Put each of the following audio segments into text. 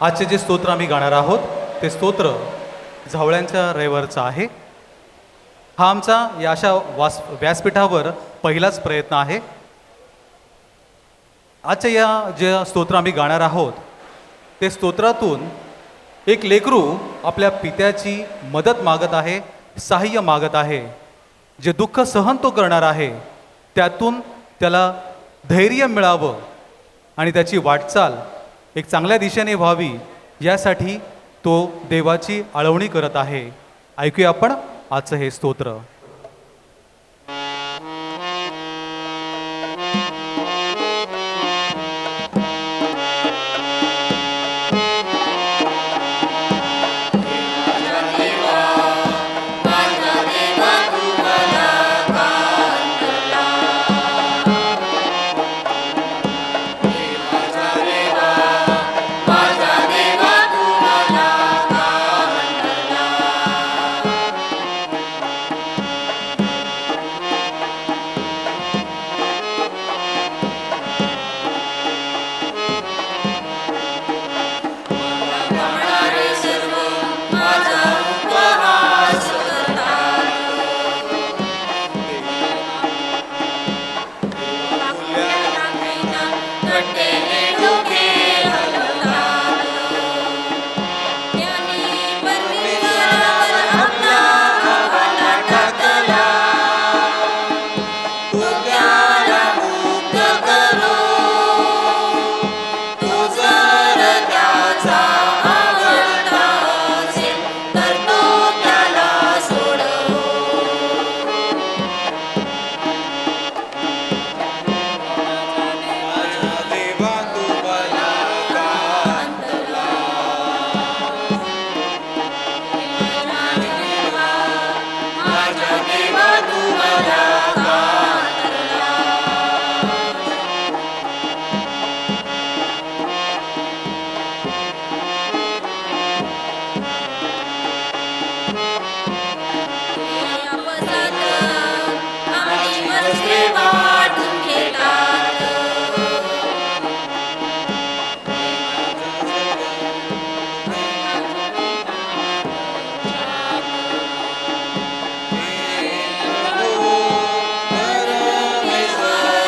आजचे जे स्तोत्र आम्ही गाणार आहोत ते स्तोत्र झावळ्यांच्या रविवारचं आहे. हा आमचा या अशा वास व्यासपीठावर पहिलाच प्रयत्न आहे. आजच्या या जे स्तोत्र आम्ही गाणार आहोत ते स्तोत्रातून एक लेकरू आपल्या पित्याची मदत मागत आहे सहाय्य मागत आहे जे दुःख सहन तो करणार आहे त्यातून त्याला धैर्य मिळावं आणि त्याची वाटचाल एक चांगल्या दिशेने व्हावी यासाठी तो देवाची आळवणी करत आहे. ऐकूया आपण आजचं हे स्तोत्र.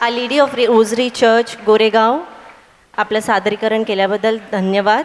Our lady of rosary church Goregaon आपलं सादरीकरण केल्याबद्दल धन्यवाद.